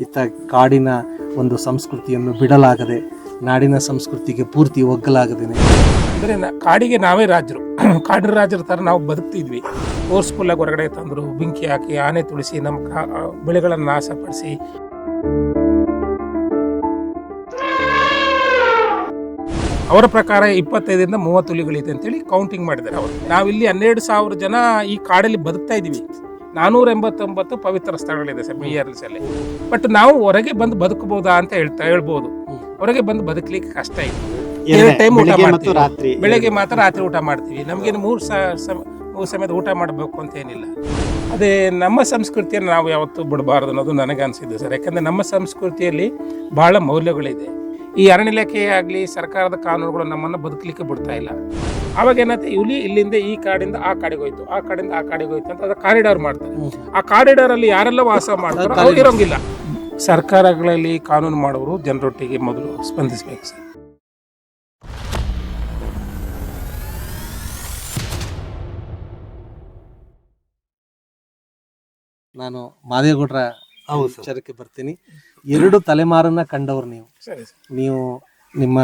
ಇತ್ತ ಕಾಡಿನ ಒಂದು ಸಂಸ್ಕೃತಿಯನ್ನು ಬಿಡಲಾಗದೆ, ನಾಡಿನ ಸಂಸ್ಕೃತಿಗೆ ಪೂರ್ತಿ ಒಗ್ಗಲಾಗದೇನೆ. ಅಂದರೆ ಕಾಡಿಗೆ ನಾವೇ ರಾಜರು. ಕಾಡಿನ ರಾಜರ ಥರ ನಾವು ಬದುಕ್ತಿದ್ವಿ. ಫೋರ್ಸ್ಫುಲ್ಲಾಗಿ ಹೊರಗಡೆ ತಂದರು, ಬೆಂಕಿ ಹಾಕಿ, ಆನೆ ತುಳಿಸಿ, ನಮ್ಮ ಬೆಳೆಗಳನ್ನು ನಾಶಪಡಿಸಿ. ಅವರ ಪ್ರಕಾರ ಇಪ್ಪತ್ತೈದರಿಂದ ಮೂವತ್ತು ಹುಲಿಗಳಿದೆ ಅಂತೇಳಿ ಕೌಂಟಿಂಗ್ ಮಾಡಿದ್ದಾರೆ ಅವರು. ನಾವಿಲ್ಲಿ ಹನ್ನೆರಡು ಸಾವಿರ ಜನ ಈ ಕಾಡಲ್ಲಿ ಬದುಕ್ತಾ ಇದ್ದೀವಿ. ನಾನೂರ ಎಂಬತ್ತೊಂಬತ್ತು ಪವಿತ್ರ ಸ್ಥಳಗಳಿದೆ ಸರ್ ಮೇಯರ್ಸ್ ಅಲ್ಲಿ. ಬಟ್ ನಾವು ಹೊರಗೆ ಬಂದು ಬದುಕಬಹುದಾ ಅಂತ ಹೇಳ್ತಾ ಹೇಳ್ಬೋದು. ಹೊರಗೆ ಬಂದು ಬದುಕಲಿಕ್ಕೆ ಕಷ್ಟ ಇದೆ ಎರಡು ಟೈಮ್ ಊಟ ಮಾಡ್ತೀವಿ. ರಾತ್ರಿ. ಬೆಳಗ್ಗೆ ಮಾತ್ರ ರಾತ್ರಿ ಊಟ ಮಾಡ್ತೀವಿ. ನಮಗೇನು ಮೂರು ಮೂರು ಸಮಯದ ಊಟ ಮಾಡಬೇಕು ಅಂತ ಏನಿಲ್ಲ. ಅದೇ ನಮ್ಮ ಸಂಸ್ಕೃತಿಯನ್ನು ನಾವು ಯಾವತ್ತೂ ಬಿಡಬಾರ್ದು ಅನ್ನೋದು ನನಗೆ ಅನಿಸಿದ್ದು ಸರ್. ಯಾಕಂದರೆ ನಮ್ಮ ಸಂಸ್ಕೃತಿಯಲ್ಲಿ ಬಹಳ ಮೌಲ್ಯಗಳಿದೆ. ಈ ಅರಣ್ಯ ಇಲಾಖೆ ಆಗಲಿ ಸರ್ಕಾರದ ಕಾನೂನುಗಳು ನಮ್ಮನ್ನು ಬದುಕಲಿಕ್ಕೆ ಬಿಡ್ತಾ ಇಲ್ಲ. ಅವಾಗ ಏನತ್ತೆ ಹುಲಿ ಇಲ್ಲಿಂದ ಈ ಕಾಡಿಂದ ಆ ಕಾಡಿಗೆ ಹೋಯ್ತು. ಆ ಕಾಡಿಂದ ಆ ಕಾಡಿಗೆ ಹೋಯ್ತು ಅಂತ ಅದು ಕಾರಿಡಾರ್ ಮಾಡ್ತಾರೆ. ಆ ಕಾರಿಡಾರ್ ಅಲ್ಲಿ ಯಾರೆಲ್ಲ ವಾಸ ಮಾಡ್ತಾರೋ ಅವ್ರು ಇರೋಂಗಿಲ್ಲ. ಸರ್ಕಾರಗಳಲ್ಲಿ ಕಾನೂನು ಮಾಡೋರು ಜನರೊಟ್ಟಿಗೆ ಮೊದಲು ಸ್ಪಂದಿಸಬೇಕು ಸರ್. ನಾನು ಮಾದೇಗೌಡರ. ವಿಚಾರಕ್ಕೆ ಬರ್ತೀನಿ. ಎರಡು ತಲೆಮಾರನ್ನ ಕಂಡವ್ರು ನೀವು. ಸರಿ. ನೀವು ನಿಮ್ಮ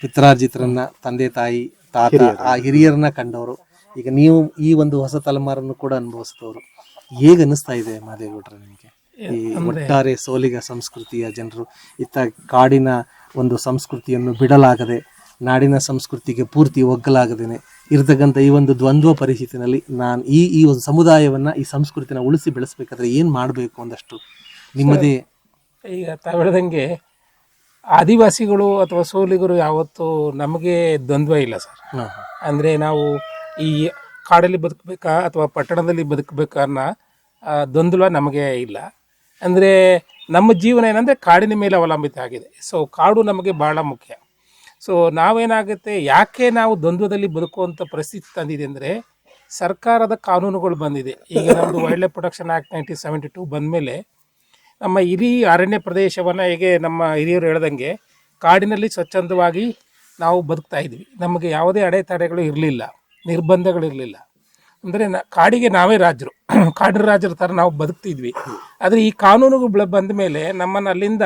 ಪಿತ್ರಾರ್ಜಿತರನ್ನ ತಂದೆ ತಾಯಿ ತಾತ ಆ ಹಿರಿಯರನ್ನ ಕಂಡವರು. ಈಗ ನೀವು ಈ ಒಂದು ಹೊಸ ತಲೆಮಾರನ್ನು ಕೂಡ ಅನುಭವಿಸಿದವರು. ಹೇಗೆ ಅನಿಸ್ತಾ ಇದೆ ಮಾದೇಗೌಡ್ರ ನಿಮಗೆ? ಈ ಒಟ್ಟಾರೆ ಸೋಲಿಗ ಸಂಸ್ಕೃತಿಯ ಜನರು ಇತ್ತ ಕಾಡಿನ ಒಂದು ಸಂಸ್ಕೃತಿಯನ್ನು ಬಿಡಲಾಗದೆ ನಾಡಿನ ಸಂಸ್ಕೃತಿಗೆ ಪೂರ್ತಿ ಒಗ್ಗಲಾಗದೇನೆ ಇರತಕ್ಕಂಥ ಈ ಒಂದು ದ್ವಂದ್ವ ಪರಿಸ್ಥಿತಿನಲ್ಲಿ ನಾನು ಈ ಈ ಒಂದು ಸಮುದಾಯವನ್ನ ಈ ಸಂಸ್ಕೃತಿನ ಉಳಿಸಿ ಬೆಳೆಸಬೇಕಾದ್ರೆ ಏನ್ ಮಾಡಬೇಕು ಒಂದಷ್ಟು ನಿಮ್ಮದೇ ಈಗ ತಾವು ಹೇಳ್ದಂಗೆ ಆದಿವಾಸಿಗಳು ಅಥವಾ ಸೋಲಿಗರು ಯಾವತ್ತೂ ನಮಗೆ ದ್ವಂದ್ವ ಇಲ್ಲ ಸರ್. ಅಂದರೆ ನಾವು ಈ ಕಾಡಲ್ಲಿ ಬದುಕಬೇಕಾ ಅಥವಾ ಪಟ್ಟಣದಲ್ಲಿ ಬದುಕಬೇಕಾ ಅನ್ನೋ ದ್ವಂದ್ವ ನಮಗೆ ಇಲ್ಲ. ಅಂದರೆ ನಮ್ಮ ಜೀವನ ಏನಂದರೆ ಕಾಡಿನ ಮೇಲೆ ಅವಲಂಬಿತ ಆಗಿದೆ. ಸೊ ಕಾಡು ನಮಗೆ ಭಾಳ ಮುಖ್ಯ. ಸೊ ನಾವೇನಾಗುತ್ತೆ ಯಾಕೆ ನಾವು ದ್ವಂದ್ವದಲ್ಲಿ ಬದುಕುವಂಥ ಪರಿಸ್ಥಿತಿ ತಂದಿದೆ ಅಂದರೆ ಸರ್ಕಾರದ ಕಾನೂನುಗಳು ಬಂದಿದೆ. ಈಗ ನಮ್ಮದು wildlife protection act nineteen seventy two ಬಂದಮೇಲೆ ನಮ್ಮ ಇಡೀ ಅರಣ್ಯ ಪ್ರದೇಶವನ್ನು ಹೇಗೆ ನಮ್ಮ ಹಿರಿಯರು ಹೇಳ್ದಂಗೆ ಕಾಡಿನಲ್ಲಿ ಸ್ವಚ್ಛಂದವಾಗಿ ನಾವು ಬದುಕ್ತಾ ಇದ್ವಿ. ನಮಗೆ ಯಾವುದೇ ಅಡೆತಡೆಗಳು ಇರಲಿಲ್ಲ ನಿರ್ಬಂಧಗಳಿರಲಿಲ್ಲ ಅಂದರೆ ನ ಕಾಡಿಗೆ ನಾವೇ ರಾಜರು ಕಾಡಿನ ರಾಜರ ಥರ ನಾವು ಬದುಕ್ತಿದ್ವಿ. ಆದರೆ ಈ ಕಾನೂನುಗಳು ಬಂದ ಮೇಲೆ ನಮ್ಮನ್ನು ಅಲ್ಲಿಂದ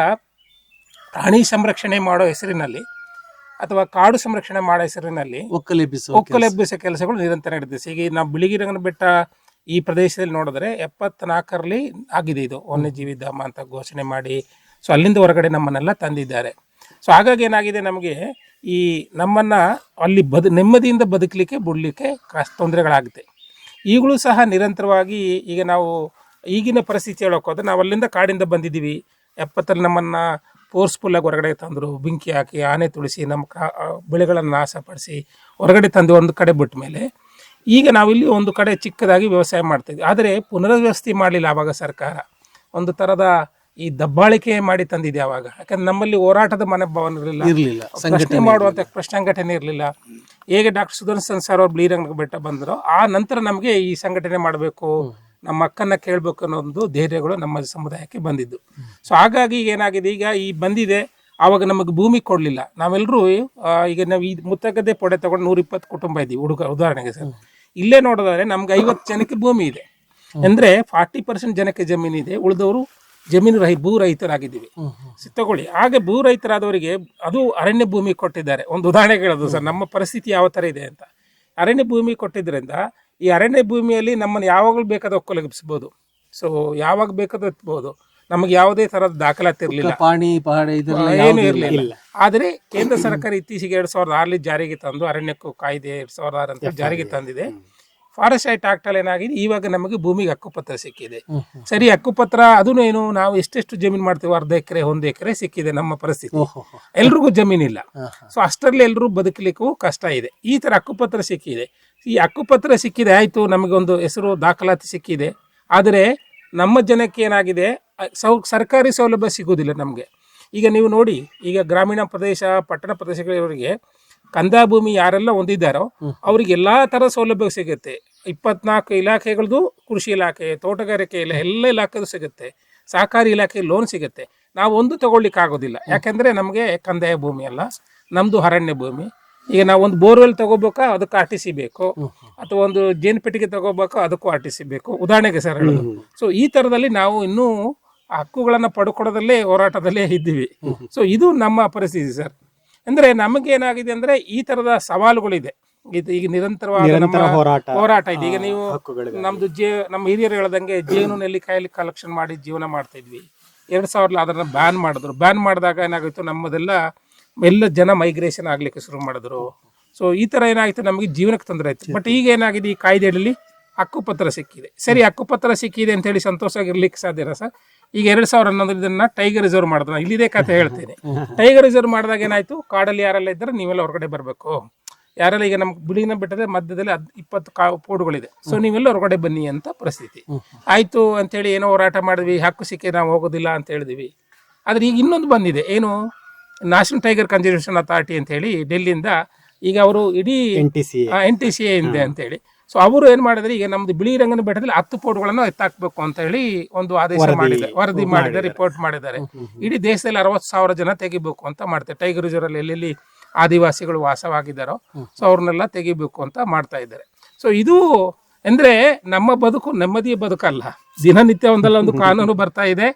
ಪ್ರಾಣಿ ಸಂರಕ್ಷಣೆ ಮಾಡೋ ಹೆಸರಿನಲ್ಲಿ ಅಥವಾ ಕಾಡು ಸಂರಕ್ಷಣೆ ಮಾಡೋ ಹೆಸರಿನಲ್ಲಿ ಒಕ್ಕಲೆಬ್ಬಿಸುವ ಒಕ್ಕಲೆಬ್ಬಿಸೋ ಕೆಲಸಗಳು ನಿರಂತರ ನಡೆದಿದೆ ಈಗ ನಾವು ಬಿಳಿಗಿರಂಗನ ಬೆಟ್ಟ ಈ ಪ್ರದೇಶದಲ್ಲಿ ನೋಡಿದ್ರೆ ಎಪ್ಪತ್ನಾಲ್ಕರಲ್ಲಿ ಆಗಿದೆ ಇದು ವನ್ಯಜೀವಿ ಧಾಮ ಅಂತ ಘೋಷಣೆ ಮಾಡಿ. ಸೊ ಅಲ್ಲಿಂದ ಹೊರಗಡೆ ನಮ್ಮನ್ನೆಲ್ಲ ತಂದಿದ್ದಾರೆ. ಸೊ ಹಾಗಾಗಿ ಏನಾಗಿದೆ ನಮಗೆ ಈ ನಮ್ಮನ್ನು ಅಲ್ಲಿ ಬದು, ನೆಮ್ಮದಿಯಿಂದ ಬದುಕಲಿಕ್ಕೆ, ಬಿಡಲಿಕ್ಕೆ ಕಷ್ಟ ತೊಂದರೆಗಳಾಗುತ್ತೆ. ಈಗಲೂ ಸಹ ನಿರಂತರವಾಗಿ ಈಗ ನಾವು ಈಗಿನ ಪರಿಸ್ಥಿತಿ ಹೇಳೋಕೆ ಹೋದ್ರೆ ನಾವು ಅಲ್ಲಿಂದ ಕಾಡಿಂದ ಬಂದಿದ್ದೀವಿ. ಎಪ್ಪತ್ತಲ್ಲಿ ನಮ್ಮನ್ನು ಫೋರ್ಸ್ಫುಲ್ಲಾಗಿ ಹೊರಗಡೆ ತಂದರು. ಬೆಂಕಿ ಹಾಕಿ, ಆನೆ ತುಳಿಸಿ, ನಮ್ಮ ಕಾ, ಬೆಳೆಗಳನ್ನು ನಾಶಪಡಿಸಿ, ಹೊರಗಡೆ ತಂದು ಒಂದು ಕಡೆ ಬಿಟ್ಟ ಮೇಲೆ ಈಗ ನಾವಿಲ್ಲಿ ಒಂದು ಕಡೆ ಚಿಕ್ಕದಾಗಿ ವ್ಯವಸಾಯ ಮಾಡ್ತಿದ್ವಿ. ಆದರೆ ಪುನರ್ವ್ಯವಸ್ಥೆ ಮಾಡಲಿಲ್ಲ ಆವಾಗ ಸರ್ಕಾರ. ಒಂದು ಥರದ ಈ ದಬ್ಬಾಳಿಕೆ ಮಾಡಿ ತಂದಿದೆ ಆವಾಗ. ಯಾಕಂದ್ರೆ ನಮ್ಮಲ್ಲಿ ಹೋರಾಟದ ಮನೋಭಾವನೆ ಇರಲಿಲ್ಲ. ಇರಲಿಲ್ಲ. ಪ್ರಶ್ನೆ ಮಾಡುವಂಥ ಪ್ರಶ್ನಾಂಘಟನೆ ಇರಲಿಲ್ಲ. ಹೇಗೆ ಡಾಕ್ಟರ್ ಸುದರ್ಶನ್ ಸರ್ ಅವ್ರು ಬ್ಲೀರಂಗ ಬೆಟ್ಟ ಬಂದರು. ಆ ನಂತರ ನಮಗೆ ಈ ಸಂಘಟನೆ ಮಾಡಬೇಕು ನಮ್ಮ ಅಕ್ಕನ್ನ ಕೇಳಬೇಕು ಅನ್ನೋ ಒಂದು ಧೈರ್ಯಗಳು ನಮ್ಮ ಸಮುದಾಯಕ್ಕೆ ಬಂದಿದ್ದು. ಸೊ ಹಾಗಾಗಿ ಏನಾಗಿದೆ? ಈಗ ಈ ಬಂದಿದೆ. ಆವಾಗ ನಮಗೆ ಭೂಮಿ ಕೊಡಲಿಲ್ಲ. ನಾವೆಲ್ಲರೂ ಈಗ ನಾವು ಈ ಮುತ್ತಗದ್ದೆ ಪೊಡೆ ತಗೊಂಡು ನೂರಿಪ್ಪತ್ತು ಕುಟುಂಬ ಇದ್ದೀವಿ ಹುಡುಗ ಉದಾಹರಣೆಗೆ ಸರ್. ಇಲ್ಲೇ ನೋಡೋದಾದ್ರೆ ನಮ್ಗೆ ಐವತ್ತು ಜನಕ್ಕೆ ಭೂಮಿ ಇದೆ. ಅಂದ್ರೆ ಫಾರ್ಟಿ ಪರ್ಸೆಂಟ್ ಜನಕ್ಕೆ ಜಮೀನು ಇದೆ. ಉಳಿದವರು ಜಮೀನು ರಹಿ ಭೂ ರಹಿತರಾಗಿದ್ದೀವಿ. ತಗೊಳ್ಳಿ. ಹಾಗೆ ಭೂ ರಹಿತರಾದವರಿಗೆ ಅದು ಅರಣ್ಯ ಭೂಮಿ ಕೊಟ್ಟಿದ್ದಾರೆ. ಒಂದು ಉದಾಹರಣೆ ಹೇಳೋದು ಸರ್ ನಮ್ಮ ಪರಿಸ್ಥಿತಿ ಯಾವ ಥರ ಇದೆ ಅಂತ. ಅರಣ್ಯ ಭೂಮಿ ಕೊಟ್ಟಿದ್ದರಿಂದ ಈ ಅರಣ್ಯ ಭೂಮಿಯಲ್ಲಿ ನಮ್ಮನ್ನು ಯಾವಾಗಲೂ ಬೇಕಾದ ಒಕ್ಕಲಗಿಸ್ಬೋದು ಸೊ ಯಾವಾಗ ಬೇಕಾದ ಎತ್ಬೋದು. ನಮಗೆ ಯಾವುದೇ ಥರದ ದಾಖಲಾತಿ ಇರಲಿಲ್ಲ. ಪಾಣಿ ಪಹಾಡಿ ಏನು ಇರಲಿಲ್ಲ. ಆದರೆ ಕೇಂದ್ರ ಸರ್ಕಾರ ಇತ್ತೀಚೆಗೆ ಎರಡ್ ಸಾವಿರದ ಆರಲ್ಲಿ ಜಾರಿಗೆ ತಂದು ಅರಣ್ಯಕ್ಕೂ ಕಾಯ್ದೆ ಎರಡ್ ಸಾವಿರದ ಆರು ಅಂತ ಜಾರಿಗೆ ತಂದಿದೆ. ಫಾರೆಸ್ಟ್ ಆಕ್ಟ್ ಅಲ್ಲಿ ಏನಾಗಿದೆ? ಇವಾಗ ನಮಗೆ ಭೂಮಿಗೆ ಹಕ್ಕುಪತ್ರ ಸಿಕ್ಕಿದೆ. ಸರಿ ಹಕ್ಕುಪತ್ರ ಅದೂ ಏನು? ನಾವು ಎಷ್ಟೆಷ್ಟು ಜಮೀನು ಮಾಡ್ತೀವಿ ಅರ್ಧ ಎಕರೆ ಒಂದು ಎಕರೆ ಸಿಕ್ಕಿದೆ ನಮ್ಮ ಪರಿಸ್ಥಿತಿ. ಎಲ್ರಿಗೂ ಜಮೀನಿಲ್ಲ. ಸೊ ಅಷ್ಟರಲ್ಲಿ ಎಲ್ಲರೂ ಬದುಕಲಿಕ್ಕೂ ಕಷ್ಟ ಇದೆ. ಈ ತರ ಹಕ್ಕುಪತ್ರ ಸಿಕ್ಕಿದೆ. ಈ ಹಕ್ಕುಪತ್ರ ಸಿಕ್ಕಿದೆ ಆಯಿತು ನಮಗೊಂದು ಹೆಸರು ದಾಖಲಾತಿ ಸಿಕ್ಕಿದೆ. ಆದರೆ ನಮ್ಮ ಜನಕ್ಕೆ ಏನಾಗಿದೆ? ಸೌ ಸರ್ಕಾರಿ ಸೌಲಭ್ಯ ಸಿಗೋದಿಲ್ಲ ನಮಗೆ. ಈಗ ನೀವು ನೋಡಿ ಈಗ ಗ್ರಾಮೀಣ ಪ್ರದೇಶ ಪಟ್ಟಣ ಪ್ರದೇಶಗಳವರಿಗೆ ಕಂದಾಯ ಭೂಮಿ ಯಾರೆಲ್ಲ ಹೊಂದಿದ್ದಾರೋ ಅವ್ರಿಗೆ ಎಲ್ಲ ಥರ ಸೌಲಭ್ಯ ಸಿಗುತ್ತೆ. ಇಪ್ಪತ್ನಾಲ್ಕು ಇಲಾಖೆಗಳದ್ದು ಕೃಷಿ ಇಲಾಖೆ ತೋಟಗಾರಿಕೆ ಇಲ್ಲ ಎಲ್ಲ ಇಲಾಖೆದು ಸಿಗುತ್ತೆ. ಸಹಕಾರಿ ಇಲಾಖೆ ಲೋನ್ ಸಿಗುತ್ತೆ. ನಾವು ಒಂದು ತಗೊಳ್ಲಿಕ್ಕೆ ಆಗೋದಿಲ್ಲ. ಯಾಕೆಂದ್ರೆ ನಮಗೆ ಕಂದಾಯ ಭೂಮಿ ಅಲ್ಲ ನಮ್ದು ಅರಣ್ಯ ಭೂಮಿ. ಈಗ ನಾವು ಒಂದು ಬೋರ್ವೆಲ್ ತಗೋಬೇಕಾ ಅದಕ್ಕೆ ಆರ್ ಟಿ ಸಿ ಬೇಕು. ಅಥವಾ ಒಂದು ಜೇನು ಪೆಟ್ಟಿಗೆ ತಗೋಬೇಕು ಅದಕ್ಕೂ ಆರ್ ಟಿ ಸಿ ಬೇಕು. ಉದಾಹರಣೆಗೆ ಸರ್ ಸೊ ಈ ಥರದಲ್ಲಿ ನಾವು ಇನ್ನೂ ಹಕ್ಕುಗಳನ್ನ ಪಡ್ಕೊಡೋದಲ್ಲೇ ಹೋರಾಟದಲ್ಲೇ ಇದ್ದೀವಿ. ಸೊ ಇದು ನಮ್ಮ ಪರಿಸ್ಥಿತಿ ಸರ್. ಅಂದ್ರೆ ನಮಗೇನಾಗಿದೆ ಅಂದ್ರೆ ಈ ತರದ ಸವಾಲುಗಳಿದೆ. ಇದು ಈಗ ನಿರಂತರವಾದ ನಮ್ಮ ಹೋರಾಟ. ಹೋರಾಟ ಇದೆ. ಈಗ ನೀವು. ನಮ್ದು ಜೇ ನಮ್ಮ ಹಿರಿಯರು ಹೇಳ್ದಂಗೆ ಜೇನು ನೆಲ್ಲಿಕಾಯಲ್ಲಿ ಕಲೆಕ್ಷನ್ ಮಾಡಿ ಜೀವನ ಮಾಡ್ತಾ ಇದ್ವಿ. ಎರಡ್ ಸಾವಿರದ ಅದನ್ನ ಬ್ಯಾನ್ ಮಾಡಿದ್ರು. ಬ್ಯಾನ್ ಮಾಡಿದಾಗ ಏನಾಗಿತ್ತು ನಮ್ಮದೆಲ್ಲ ಎಲ್ಲ ಜನ ಮೈಗ್ರೇಷನ್ ಆಗ್ಲಿಕ್ಕೆ ಶುರು ಮಾಡಿದ್ರು. ಸೊ ಈ ತರ ಏನಾಗಿತ್ತು ನಮಗೆ ಜೀವನಕ್ಕೆ ತೊಂದರೆ ಆಯ್ತು. ಬಟ್ ಈಗ ಏನಾಗಿದೆ? ಈ ಕಾಯ್ದೆಯಲ್ಲಿ ಹಕ್ಕುಪತ್ರ ಸಿಕ್ಕಿದೆ. ಸರಿ ಹಕ್ಕುಪತ್ರ ಸಿಕ್ಕಿದೆ ಅಂತ ಹೇಳಿ ಸಂತೋಷವಾಗಿರ್ಲಿಕ್ಕೆ ಸಾಧ್ಯನಾ ಸರ್? ಈಗ ಎರಡ್ ಸಾವಿರ ಹನ್ನೊಂದರ ಇದನ್ನ ಟೈಗರ್ ರಿಸರ್ವ್ ಮಾಡಿದ್ರು ಇಲ್ಲಿದೆ ಕಥೆ ಹೇಳ್ತೇನೆ. ಟೈಗರ್ ರಿಸರ್ವ್ ಮಾಡಿದಾಗ ಏನಾಯ್ತು? ಕಾಡಲ್ಲಿ ಯಾರೆಲ್ಲ ಇದ್ರೆ ನೀವೆಲ್ಲ ಹೊರಗಡೆ ಬರಬೇಕು. ಯಾರೆಲ್ಲ ಈಗ ನಮ್ಗೆ ಬಿಳಿನ ಬೆಟ್ಟದ ಮಧ್ಯದಲ್ಲಿ ಅದ್ ಇಪ್ಪತ್ತು ಕಾ ಪೋಡುಗಳಿದೆ. ಸೊ ನೀವೆಲ್ಲ ಹೊರಗಡೆ ಬನ್ನಿ ಅಂತ ಪರಿಸ್ಥಿತಿ. ಆಯ್ತು ಅಂತೇಳಿ ಏನೋ ಹೋರಾಟ ಮಾಡಿದ್ವಿ. ಹಕ್ಕು ಸಿಕ್ಕಿ ನಾವು ಹೋಗೋದಿಲ್ಲ ಅಂತ ಹೇಳಿದ್ವಿ. ಆದ್ರೆ ಈಗ ಇನ್ನೊಂದು ಬಂದಿದೆ. ಏನು? ನ್ಯಾಷನಲ್ ಟೈಗರ್ ಕನ್ಸರ್ವೇಷನ್ ಅಥಾರಿಟಿ ಅಂತ ಹೇಳಿ ಡೆಲ್ಲಿಯಿಂದ ಈಗ ಅವರು ಇಡೀ N T C N T C ಇದೆ ಅಂತೇಳಿ ಸೊ ಅವರು ಏನ್ ಮಾಡಿದ್ರೆ ಈಗ ನಮ್ದು ಬಿಳಿ ರಂಗನ ಬೆಟ್ಟದಲ್ಲಿ ಹತ್ತು ಪೋಟ್ಗಳನ್ನು ಎತ್ತಾಕ್ಬೇಕು ಅಂತ ಹೇಳಿ ಒಂದು ಆದೇಶ ಮಾಡಿದ್ದಾರೆ ವರದಿ ಮಾಡಿದೆ. ರಿಪೋರ್ಟ್ ಮಾಡಿದ್ದಾರೆ. ಇಡೀ ದೇಶದಲ್ಲಿ ಅರವತ್ತು ಸಾವಿರ ಜನ ತೆಗಿಬೇಕು ಅಂತ ಮಾಡ್ತಾರೆ. ಟೈಗರ್ ರಿಸರ್ವ್ ಅಲ್ಲಿ ಎಲ್ಲೆಲ್ಲಿ ಆದಿವಾಸಿಗಳು ವಾಸವಾಗಿದ್ದಾರೋ ಸೊ ಅವ್ರನ್ನೆಲ್ಲ ತೆಗಿಬೇಕು ಅಂತ ಮಾಡ್ತಾ ಇದ್ದಾರೆ. ಸೊ ಇದು ಅಂದ್ರೆ ನಮ್ಮ ಬದುಕು ನೆಮ್ಮದಿಯ ಬದುಕಲ್ಲ. ದಿನನಿತ್ಯ ಒಂದಲ್ಲ ಒಂದು ಕಾನೂನು ಬರ್ತಾ ಇದೆ.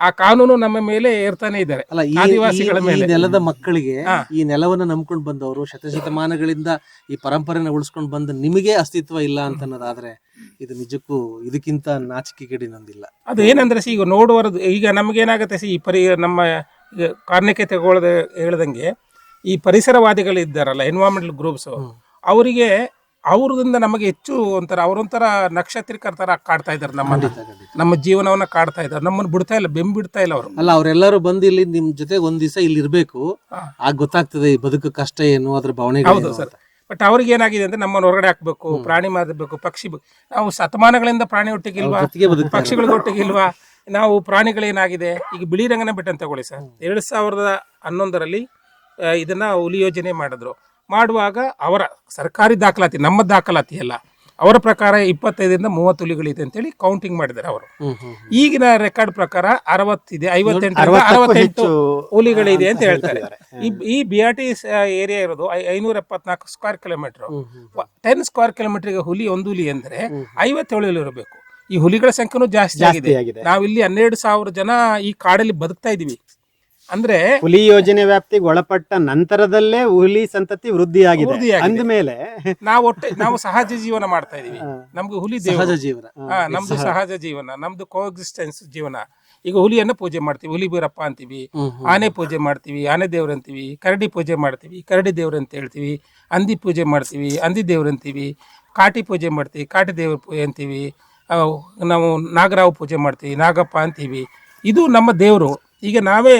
ಆ ಕಾನೂನು ನಮ್ಮ ಮೇಲೆ ಏರ್ತಾನೆ ಇದ್ದಾರೆ ಅಲ್ಲ ಈ- ಆದಿವಾಸಿಗಳ ಈ- ಈ ಮೇಲೆ. ನೆಲದ ಮಕ್ಕಳಿಗೆ ಹಾ. ಈ ನೆಲವನ್ನ ನಂಬ್ಕೊಂಡು ಬಂದವರು ಶತಶತಮಾನಗಳಿಂದ ಈ ಪರಂಪರೆನ ಉಳಿಸ್ಕೊಂಡು ಬಂದ ನಿಮಗೆ ಅಸ್ತಿತ್ವ ಇಲ್ಲ ಅಂತ ಅನ್ನೋದಾದ್ರೆ ಇದು ನಿಜಕ್ಕೂ ಇದಕ್ಕಿಂತ ನಾಚಿಕೆಗೇಡಿನೊಂದಿಲ್ಲ ಅದು ಏನಂದ್ರೆ ಸಿ ಈಗ ನೋಡುವರದು ಈಗ ನಮಗೇನಾಗುತ್ತೆ ಸಿ ಈ ಪರಿ ನಮ್ಮ ಈಗ ಕಾರ್ಣಿಕೆ ತಗೊಳ್ಳದೆ ಹೇಳ್ದಂಗೆ ಈ ಪರಿಸರವಾದಿಗಳು ಇದ್ದಾರಲ್ಲ ಎನ್ವೈರನ್ಮೆಂಟಲ್ ಗ್ರೂಪ್ಸ್ ಅವರಿಗೆ ಅವ್ರದಿಂದ ನಮಗೆ ಹೆಚ್ಚು ಒಂಥರ ಅವರೊಂಥರ ನಕ್ಷತ್ರಿಕರ ತರ ಕಾಡ್ತಾ ಇದ್ದಾರೆ ನಮ್ಮನ್ನ ನಮ್ಮ ಜೀವನವನ್ನ ಕಾಡ್ತಾ ಇದ್ದಾರೆ ನಮ್ಮನ್ನ ಬಿಡ್ತಾ ಇಲ್ಲ ಬೆಂಬಿಡ್ತಾ ಇಲ್ಲ ಅವರು. ಅಲ್ಲ ಅವರೆಲ್ಲರೂ ಬಂದು ಇಲ್ಲಿ ನಿಮ್ ಜೊತೆ ಒಂದ್ ದಿವಸ ಇಲ್ಲಿ ಇರ್ಬೇಕು. ಆಗ ಗೊತ್ತಾಗ್ತದೆ ಈ ಬದುಕು ಕಷ್ಟ ಏನು ಅದ್ರ ಹೌದು ಭಾವನೆಗಳು ಸರ್ ಬಟ್ ಅವ್ರಿಗೆ ಏನಾಗಿದೆ ಅಂದ್ರೆ ನಮ್ಮನ್ನ ಹೊರಗಡೆ ಹಾಕ್ಬೇಕು ಪ್ರಾಣಿ ಮಾಡಬೇಕು ಪಕ್ಷಿ ನಾವು ಶತಮಾನಗಳಿಂದ ಪ್ರಾಣಿ ಒಟ್ಟಿಗಿಲ್ವಾ? ಇಲ್ವಾ ಪಕ್ಷಿಗಳಿಗೆ ಒಟ್ಟಿಗೆ ಇಲ್ವಾ ನಾವು ಪ್ರಾಣಿಗಳೇನಾಗಿದೆ ಈಗ ಬಿಳಿ ರಂಗನ ಬೆಟ್ಟ ಅಂತ ತಗೊಳ್ಳಿ ಸರ್. ಎರಡ್ ಸಾವಿರದ ಹನ್ನೊಂದರಲ್ಲಿ ಇದನ್ನ ಹುಲಿ ಯೋಜನೆ ಮಾಡಿದ್ರು. ಮಾಡುವಾಗ ಅವರ ಸರ್ಕಾರಿ ದಾಖಲಾತಿ ನಮ್ಮ ದಾಖಲಾತಿ ಅಲ್ಲ ಅವರ ಪ್ರಕಾರ ಇಪ್ಪತ್ತೈದರಿಂದ ಮೂವತ್ತು ಹುಲಿಗಳಿದೆ ಅಂತೇಳಿ ಕೌಂಟಿಂಗ್ ಮಾಡಿದ್ದಾರೆ ಅವರು. ಈಗಿನ ರೆಕಾರ್ಡ್ ಪ್ರಕಾರ ಅರವತ್ತಿದೆ ಐವತ್ತೆಂಟು ಅರವತ್ತೆಂಟು ಹುಲಿಗಳಿದೆ ಅಂತ ಹೇಳ್ತಾರೆ. ಈ ಈ ಬಿ ಆರ್ ಟಿ ಏರಿಯಾ ಇರೋದು ಐನೂರ ಎಪ್ಪತ್ನಾಲ್ಕು ಸ್ಕ್ವೇರ್ ಕಿಲೋಮೀಟರ್ ಟೆನ್ ಸ್ಕ್ವೇರ್ ಕಿಲೋಮೀಟರ್ಗೆ ಹುಲಿ ಒಂದು ಹುಲಿ ಅಂದ್ರೆ ಐವತ್ತೇಳು ಹುಲಿ ಇರಬೇಕು. ಈ ಹುಲಿಗಳ ಸಂಖ್ಯೆನೂ ಜಾಸ್ತಿ ಆಗಿದೆ. ಆಗಿದೆ. ನಾವಿಲ್ಲಿ ಹನ್ನೆರಡು ಸಾವಿರ ಜನ ಈ ಕಾಡಲ್ಲಿ ಬದುಕ್ತಾ ಇದೀವಿ ಅಂದ್ರೆ ಹುಲಿ ಯೋಜನೆ ವ್ಯಾಪ್ತಿಗೆ ಒಳಪಟ್ಟ ನಂತರದಲ್ಲೇ ಹುಲಿ ಸಂತತಿ ವೃದ್ಧಿಯಾಗಿದೆ. ವೃದ್ಧಿಯಾಗಿದೆ. ಅಂದಮೇಲೆ ನಾವು ಒಟ್ಟೆ ನಾವು ಸಹಜ ಜೀವನ ಮಾಡ್ತಾ ಇದೀವಿ ನಮ್ಗೆ ಹುಲಿ ದೇವರು. ಸಹಜ ಜೀವನ. ಹಾ ನಮ್ದು ಸಹಜ ಜೀವನ. ನಮ್ದು ಕೋಎಕ್ಸಿಸ್ಟೆನ್ಸ್ ಜೀವನ. ಈಗ ಹುಲಿಯನ್ನ ಪೂಜೆ ಮಾಡ್ತೀವಿ. ಹುಲಿ ಬೀರಪ್ಪ ಅಂತೀವಿ. ಹ್ಮ್ ಆನೆ ಪೂಜೆ ಮಾಡ್ತೀವಿ. ಆನೆ ದೇವ್ರ ಅಂತೀವಿ. ಕರಡಿ ಪೂಜೆ ಮಾಡ್ತೀವಿ. ಕರಡಿ ದೇವ್ರ ಅಂತ ಹೇಳ್ತೀವಿ. ಅಂದಿ ಪೂಜೆ ಮಾಡ್ತೀವಿ. ಅಂದಿ ದೇವ್ರ ಅಂತೀವಿ. ಕಾಟಿ ಪೂಜೆ ಮಾಡ್ತೀವಿ. ಕಾಟಿ ದೇವ್ರ ಪೂಜೆ ಅಂತೀವಿ. ನಾವು ನಾಗರಾವ್ ಪೂಜೆ ಮಾಡ್ತೀವಿ. ನಾಗಪ್ಪ ಅಂತೀವಿ. ಇದು ನಮ್ಮ ದೇವರು. ಈಗ ನಾವೇ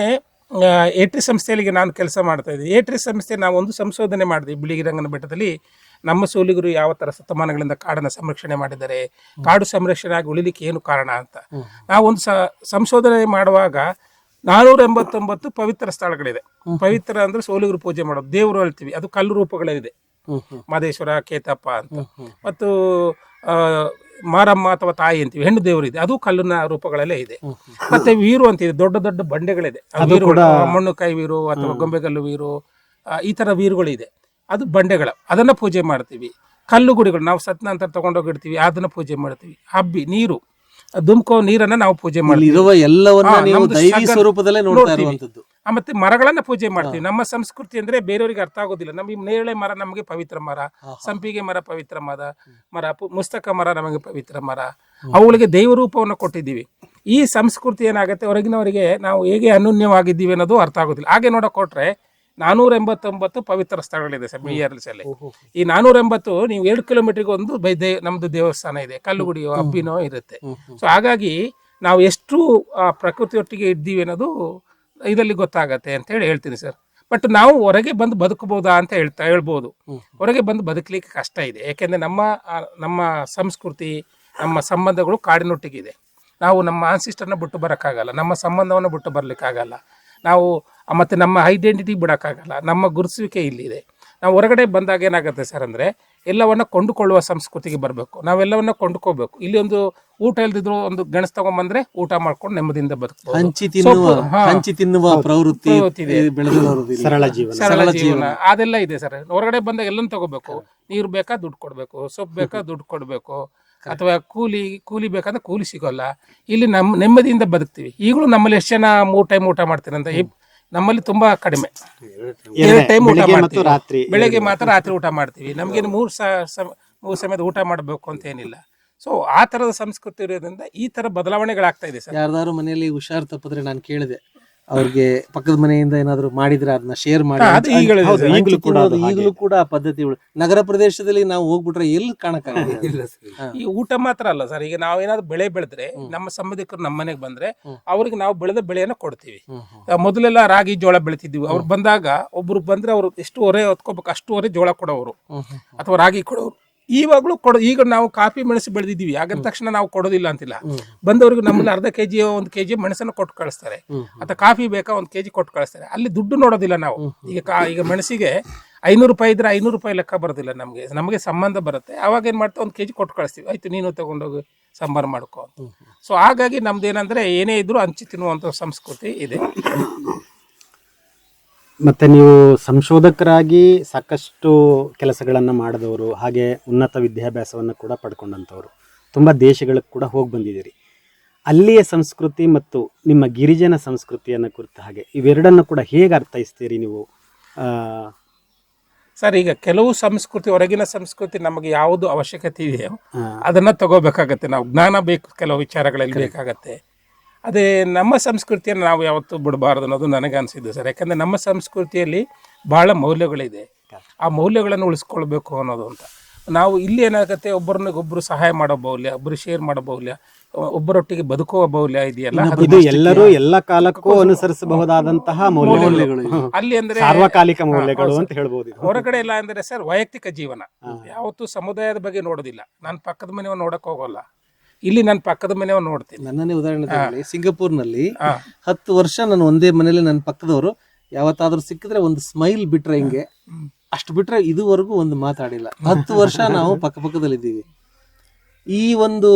ಏಟ್ರಿ ಸಂಸ್ಥೆಯಲ್ಲಿ ನಾನು ಕೆಲಸ ಮಾಡ್ತಾ ಇದ್ದೀವಿ ಏಟ್ರಿ ಸಂಸ್ಥೆ ನಾವು ಒಂದು ಸಂಶೋಧನೆ ಮಾಡಿದ್ವಿ ಬಿಳಿಗಿರಂಗನ ಬೆಟ್ಟದಲ್ಲಿ ನಮ್ಮ ಸೋಲಿಗರು ಯಾವ ಥರ ಶತಮಾನಗಳಿಂದ ಕಾಡನ್ನು ಸಂರಕ್ಷಣೆ ಮಾಡಿದ್ದಾರೆ ಕಾಡು ಸಂರಕ್ಷಣೆ ಆಗಿ ಉಳಿಲಿಕ್ಕೆ ಏನು ಕಾರಣ ಅಂತ. ನಾವೊಂದು ಒಂದು ಸಂಶೋಧನೆ ಮಾಡುವಾಗ ನಾನೂರ ಎಂಬತ್ತೊಂಬತ್ತು ಪವಿತ್ರ ಸ್ಥಳಗಳಿದೆ. ಪವಿತ್ರ ಅಂದ್ರೆ ಸೋಲಿಗರು ಪೂಜೆ ಮಾಡೋದು. ದೇವರು ಹೇಳ್ತೀವಿ. ಅದು ಕಲ್ಲು ಹ್ಮ್ ಮಾದೇಶ್ವರ ಕೇತಪ್ಪ ಅಂತ. ಮತ್ತು ಮಾರಮ್ಮ ಅಥವಾ ತಾಯಿ ಅಂತೀವಿ ಹೆಣ್ಣು ದೇವರು ಇದೆ ಅದು ಕಲ್ಲಿನ ರೂಪಗಳಲ್ಲೇ ಇದೆ. ಮತ್ತೆ ವೀರು ಅಂತಿದೆ ದೊಡ್ಡ ದೊಡ್ಡ ಬಂಡೆಗಳಿದೆ. ಆ ವೀರುಗಳು, ಮಣ್ಣು ಕೈ ವೀರು ಅಥವಾ ಗೊಂಬೆಗಲ್ಲು ವೀರು ಆ, ಈ ತರ ವೀರುಗಳಿದೆ. ಅದು ಬಂಡೆಗಳ ಅದನ್ನ ಪೂಜೆ ಮಾಡ್ತೀವಿ. ಕಲ್ಲು ಗುಡಿಗಳು ನಾವು ಸತ್ನ ಅಂತ ತಗೊಂಡೋಗಿಡ್ತೀವಿ ಅದನ್ನ ಪೂಜೆ ಮಾಡ್ತೀವಿ. ಹಬ್ಬಿ ನೀರು. ದುಮ್ಕೋ ನೀರನ್ನ ನಾವು ಪೂಜೆ ಮಾಡ್ತೀವಿ. ಇರುವ ಎಲ್ಲವನ್ನ ಹಾ, ನೀವು ನಮ್ದು ದೈವಿ ಸಗರ್ ಸ್ವರೂಪದಲ್ಲೇ ನೋಡ್ತಾ ನೋಡ್ತೀವಿ. ಇರುವಂತದ್ದು ಆ, ಮತ್ತೆ ಮರಗಳನ್ನ ಪೂಜೆ ಮಾಡ್ತೀವಿ. ನಮ್ಮ ಸಂಸ್ಕೃತಿ ಅಂದ್ರೆ ಬೇರೆಯವರಿಗೆ ಅರ್ಥ ಆಗೋದಿಲ್ಲ. ನಮಗೆ ನೇರಳೆ ಮರ ನಮಗೆ ಪವಿತ್ರ ಮರ ಸಂಪಿಗೆ ಮರ ಪವಿತ್ರ ಮರ ಮರ ಪು- ಮುಸ್ತಕ ಮರ ನಮಗೆ ಪವಿತ್ರ ಮರ. ಅವುಗಳಿಗೆ ದೈವ ರೂಪವನ್ನು ಕೊಟ್ಟಿದ್ದೀವಿ. ಈ ಸಂಸ್ಕೃತಿ ಏನಾಗುತ್ತೆ? ಹೊರಗಿನವರಿಗೆ ನಾವು ಹೇಗೆ ಅನನ್ಯವಾಗಿದ್ದೀವಿ ಅನ್ನೋದು ಅರ್ಥ ಆಗೋದಿಲ್ಲ. ಹಾಗೆ ನೋಡಕ್ ಕೊಟ್ರೆ ನಾನೂರ ಎಂಬತ್ತೊಂಬತ್ತು ಪವಿತ್ರ ಸ್ಥಳಗಳಿದೆ ಸರ್ ಬಿ ಆರ್ ಎಲ್ ಈ ನಾನೂರ ಎಂಬತ್ತು ನೀವು ಎರಡು ಕಿಲೋಮೀಟರ್ಗೆ ಒಂದು ಬೈ ದೇ ನಮ್ದು ದೇವಸ್ಥಾನ ಇದೆ ಕಲ್ಲುಗುಡಿಯೋ ಹಬ್ಬಿನೋ ಇರುತ್ತೆ. ಸೊ ಹಾಗಾಗಿ ನಾವು ಎಷ್ಟು ಆ, ಪ್ರಕೃತಿಯೊಟ್ಟಿಗೆ ಇದ್ದೀವಿ ಅನ್ನೋದು ಇದರಲ್ಲಿ ಗೊತ್ತಾಗತ್ತೆ ಅಂತ ಹೇಳಿ ಹೇಳ್ತೀನಿ ಸರ್. ಬಟ್ ನಾವು ಹೊರಗೆ ಬಂದು ಬದುಕಬಹುದಾ ಅಂತ ಹೇಳ್ತಾ ಹೇಳ್ಬೋದು. ಹೊರಗೆ ಬಂದು ಬದುಕಲಿಕ್ಕೆ ಕಷ್ಟ ಇದೆ ಯಾಕೆಂದ್ರೆ ನಮ್ಮ ನಮ್ಮ ಸಂಸ್ಕೃತಿ ನಮ್ಮ ಸಂಬಂಧಗಳು ಕಾಡಿನೊಟ್ಟಿಗಿದೆ. ನಾವು ನಮ್ಮ ಆನ್ಸಿಸ್ಟರ್ನ ಬಿಟ್ಟು ಬರೋಕ್ಕಾಗಲ್ಲ ನಮ್ಮ ಸಂಬಂಧವನ್ನು ಬಿಟ್ಟು ಬರಲಿಕ್ಕಾಗಲ್ಲ. ನಾವು ಮತ್ತೆ ನಮ್ಮ ಐಡೆಂಟಿಟಿ ಬಿಡೋಕ್ಕಾಗಲ್ಲ ನಮ್ಮ ಗುರುಸುವಿಕೆ ಇಲ್ಲಿದೆ. ನಾವು ಹೊರಗಡೆ ಬಂದಾಗ ಏನಾಗುತ್ತೆ ಸರ್ ಅಂದರೆ ಎಲ್ಲವನ್ನ ಕೊಂಡುಕೊಳ್ಳುವ ಸಂಸ್ಕೃತಿಗೆ ಬರಬೇಕು. ನಾವೆಲ್ಲವನ್ನ ಕೊಂಡ್ಕೋಬೇಕು ಇಲ್ಲಿ ಒಂದು ಊಟ ಇಲ್ದಿದ್ರು ಒಂದು ಗಣಸ್ ತಗೊಂಬಂದ್ರೆ ಊಟ ಮಾಡ್ಕೊಂಡು ನೆಮ್ಮದಿಯಿಂದ ಬದುಕಬಹುದು ಹಂಚಿ ತಿನ್ನುವ ಹಾ. ಹಂಚಿ ತಿನ್ನುವ ಪ್ರವೃತ್ತಿ. ಸರಳ ಜೀವನ. ಸರಳ ಜೀವನ. ಅದೆಲ್ಲ ಇದೆ ಸರ್ ಹೊರಗಡೆ ಬಂದಾಗ ಎಲ್ಲ ತಗೋಬೇಕು. ನೀರು ಬೇಕಾ ದುಡ್ಡು ಕೊಡಬೇಕು ಸೊಪ್ಪು ಬೇಕಾ ದುಡ್ಡು ಕೊಡಬೇಕು ಅಥವಾ ಕೂಲಿ ಕೂಲಿ ಬೇಕಂದ್ರೆ ಕೂಲಿ ಸಿಗೋಲ್ಲ. ಇಲ್ಲಿ ನಮ್ಮ ನೆಮ್ಮದಿಯಿಂದ ಬದುಕ್ತೀವಿ. ಈಗಲೂ ನಮ್ಮಲ್ಲಿ ಎಷ್ಟು ಜನ ಮೂರ್ ಟೈಮ್ ಊಟ ಮಾಡ್ತೀರಂತ ನಮ್ಮಲ್ಲಿ ತುಂಬಾ ಕಡಿಮೆ. ಎರಡು ಟೈಮ್ ಊಟ ಮತ್ತು ಮಾಡ್ತೀವಿ. ರಾತ್ರಿ ಬೆಳಗ್ಗೆ ಮಾತ್ರ ರಾತ್ರಿ ಊಟ ಮಾಡ್ತೀವಿ. ನಮ್ಗೇನು ಮೂರು ಮೂರು ಸಮಯದ ಊಟ ಮಾಡಬೇಕು ಅಂತ ಏನಿಲ್ಲ. ಸೊ ಆ ತರದ ಸಂಸ್ಕೃತಿ ಇರೋದ್ರಿಂದ ಈ ತರ ಬದಲಾವಣೆಗಳಾಗ್ತಾ ಇದೆ ಸರ್. ಯಾರ್ದಾರು ಮನೆಯಲ್ಲಿ ಹುಷಾರ್ ತಪ್ಪಿದ್ರೆ ನಾನು ಕೇಳಿದೆ. ಅವ್ರಿಗೆ ಪಕ್ಕದ ಮನೆಯಿಂದ ಏನಾದ್ರು ಮಾಡಿದ್ರೆ ಅದನ್ನ ಶೇರ್ ಮಾಡಿ ಅದು ಈಗಲೂ ಇದೆ ಹೌದು, ಸರ್. ಈಗಲೂ ಕೂಡ ಅದು ಹಾಗೆ. ಈಗಲೂ ಕೂಡ ಆ ಪದ್ಧತಿಗಳು. ನಗರ ಪ್ರದೇಶದಲ್ಲಿ ನಾವು ಹೋಗ್ಬಿಟ್ರೆ ಎಲ್ಲಿ ಕಾಣಕ್ಕಾಗಲ್ಲ? ಈ ಊಟ ಮಾತ್ರ ಅಲ್ಲ ಸರ್ ಈಗ ನಾವು ಏನಾದ್ರು ಬೆಳೆ ಬೆಳೆದ್ರೆ ನಮ್ಮ ಸಂಬಂಧಿಕರು ನಮ್ಮ ಮನೆಗೆ ಬಂದ್ರೆ ಅವ್ರಿಗೆ ನಾವು ಬೆಳೆದ ಬೆಳೆಯನ್ನ ಕೊಡ್ತೀವಿ. ಆ, ಮೊದಲೆಲ್ಲ ರಾಗಿ ಜೋಳ ಬೆಳಿತಿದ್ವಿ. ಅವ್ರು ಬಂದಾಗ ಒಬ್ರು ಬಂದ್ರೆ ಅವ್ರು ಎಷ್ಟು ಹೊರೆ ಹೊತ್ಕೋಬೇಕು ಅಷ್ಟು ಹೊರೆ ಜೋಳ ಕೊಡೋರು ಅಥವಾ ರಾಗಿ ಕೊಡೋರು ಇವಾಗ್ಲೂ ಕೊಡೋ ಈಗ ನಾವು ಕಾಫಿ ಮೆಣಸು ಬೆಳೆದಿದ್ದೀವಿ. ಆಗಿದ ತಕ್ಷಣ ನಾವು ಕೊಡೋದಿಲ್ಲ ಅಂತಿಲ್ಲ. ಬಂದವ್ರಿಗೆ ನಮ್ಮಲ್ಲಿ ಅರ್ಧ ಕೆ ಜಿ ಒಂದು ಕೆ ಜಿ ಮೆಣಸನ್ನು ಕೊಟ್ಟು ಕಳಿಸ್ತಾರೆ. ಅಥವಾ ಕಾಫಿ ಬೇಕಾ ಒಂದು ಕೆ ಜಿ ಕೊಟ್ಟು ಕಳಿಸ್ತಾರೆ. ಅಲ್ಲಿ ದುಡ್ಡು ನೋಡೋದಿಲ್ಲ ನಾವು. ಈಗ ಕಾ ಈಗ ಮೆಣಸಿಗೆ ಐನೂರು ರೂಪಾಯಿ ಇದ್ರೆ ಐನೂರು ರೂಪಾಯಿ ಲೆಕ್ಕ ಬರೋದಿಲ್ಲ ನಮಗೆ. ನಮಗೆ ಸಂಬಂಧ ಬರುತ್ತೆ. ಅವಾಗ ಏನು ಮಾಡ್ತಾ ಒಂದು ಕೆ ಜಿ ಕೊಟ್ಟು ಕಳಿಸ್ತೀವಿ. ಆಯ್ತು ನೀನು ತಗೊಂಡೋಗಿ ಸಾಂಬಾರು ಮಾಡ್ಕೊ ಸೊ ಹಾಗಾಗಿ ನಮ್ದು ಏನಂದರೆ ಏನೇ ಇದ್ರೂ ಹಂಚಿ ತಿನ್ನುವಂಥ ಸಂಸ್ಕೃತಿ ಇದೆ. ಮತ್ತೆ ನೀವು ಸಂಶೋಧಕರಾಗಿ ಸಾಕಷ್ಟು ಕೆಲಸಗಳನ್ನು ಮಾಡಿದವರು ಹಾಗೆ ಉನ್ನತ ವಿದ್ಯಾಭ್ಯಾಸವನ್ನು ಕೂಡ ಪಡ್ಕೊಂಡಂಥವ್ರು ತುಂಬ ದೇಶಗಳಿಗೆ ಕೂಡ ಹೋಗಿ ಬಂದಿದ್ದೀರಿ. ಅಲ್ಲಿಯ ಸಂಸ್ಕೃತಿ ಮತ್ತು ನಿಮ್ಮ ಗಿರಿಜನ ಸಂಸ್ಕೃತಿಯನ್ನು ಕುರಿತ ಹಾಗೆ ಇವೆರಡನ್ನು ಕೂಡ ಹೇಗೆ ಅರ್ಥೈಸ್ತೀರಿ ನೀವು? ಸರ್ ಈಗ ಕೆಲವು ಸಂಸ್ಕೃತಿ ಹೊರಗಿನ ಸಂಸ್ಕೃತಿ ನಮಗೆ ಯಾವುದು ಅವಶ್ಯಕತೆ ಇದೆಯೋ ಅದನ್ನು ಅದನ್ನ ತಗೋಬೇಕಾಗತ್ತೆ. ನಾವು ಜ್ಞಾನ ಬೇಕು ಕೆಲವು ವಿಚಾರಗಳಲ್ಲಿ ಬೇಕಾಗತ್ತೆ. ಅದೇ ನಮ್ಮ ಸಂಸ್ಕೃತಿಯನ್ನು ನಾವು ಯಾವತ್ತೂ ಬಿಡಬಾರ್ದು ಅನ್ನೋದು ನನಗೆ ಅನಿಸಿದ್ದು ಸರ್. ಯಾಕಂದ್ರೆ ನಮ್ಮ ಸಂಸ್ಕೃತಿಯಲ್ಲಿ ಬಹಳ ಮೌಲ್ಯಗಳಿದೆ. ಆ ಮೌಲ್ಯಗಳನ್ನು ಉಳಿಸ್ಕೊಳ್ಬೇಕು ಅನ್ನೋದು ಅಂತ. ನಾವು ಇಲ್ಲಿ ಏನಾಗುತ್ತೆ ಒಬ್ಬರನ್ನಿಗೊಬ್ಬರು ಸಹಾಯ ಮಾಡೋ ಮೌಲ್ಯ ಒಬ್ಬರು ಶೇರ್ ಮಾಡೋ ಮೌಲ್ಯ ಒಬ್ಬರೊಟ್ಟಿಗೆ ಬದುಕುವ ಮೌಲ್ಯ ಇದೆಯಲ್ಲ? ಇದು ಎಲ್ಲರೂ ಎಲ್ಲ ಕಾಲಕ್ಕೂ ಅನುಸರಿಸಬಹುದಾದಂತಹ ಮೌಲ್ಯಗಳು. ಅಲ್ಲಿ ಅಂದ್ರೆ ಸಾರ್ವಕಾಲಿಕ ಮೌಲ್ಯಗಳು ಅಂತ ಹೇಳ್ಬೋದು ಹೊರಗಡೆ ಇಲ್ಲ ಅಂದ್ರೆ ಸರ್ ವೈಯಕ್ತಿಕ ಜೀವನ. ಯಾವತ್ತೂ ಸಮುದಾಯದ ಬಗ್ಗೆ ನೋಡೋದಿಲ್ಲ. ನಾನು ಪಕ್ಕದ ಮನೆಯವ್ ನೋಡಕ್ ಹೋಗೋಲ್ಲ. ಇಲ್ಲಿ ನನ್ನ ಪಕ್ಕದ ಮನೆಯವ ನೋಡ್ತೀನಿ. ನನ್ನನ್ನೇ ಉದಾಹರಣೆ ತಗೊಳ್ಳಿ. ಸಿಂಗಪೂರ್ನಲ್ಲಿ. ಹತ್ತು ವರ್ಷ ನಾನು ಒಂದೇ ಮನೇಲಿ ನನ್ನ ಪಕ್ಕದವರು. ಯಾವತ್ತಾದ್ರೂ ಸಿಕ್ಕಿದ್ರೆ ಒಂದು ಸ್ಮೈಲ್ ಬಿಟ್ರೆ ಹಿಂಗೆ. ಅಷ್ಟು ಬಿಟ್ರೆ ಇದುವರೆಗೂ ಒಂದು ಮಾತಾಡಿಲ್ಲ. ಹತ್ತು ವರ್ಷ ನಾವು ಪಕ್ಕ ಪಕ್ಕದಲ್ಲಿ ಇದ್ದೀವಿ ಈ ಒಂದು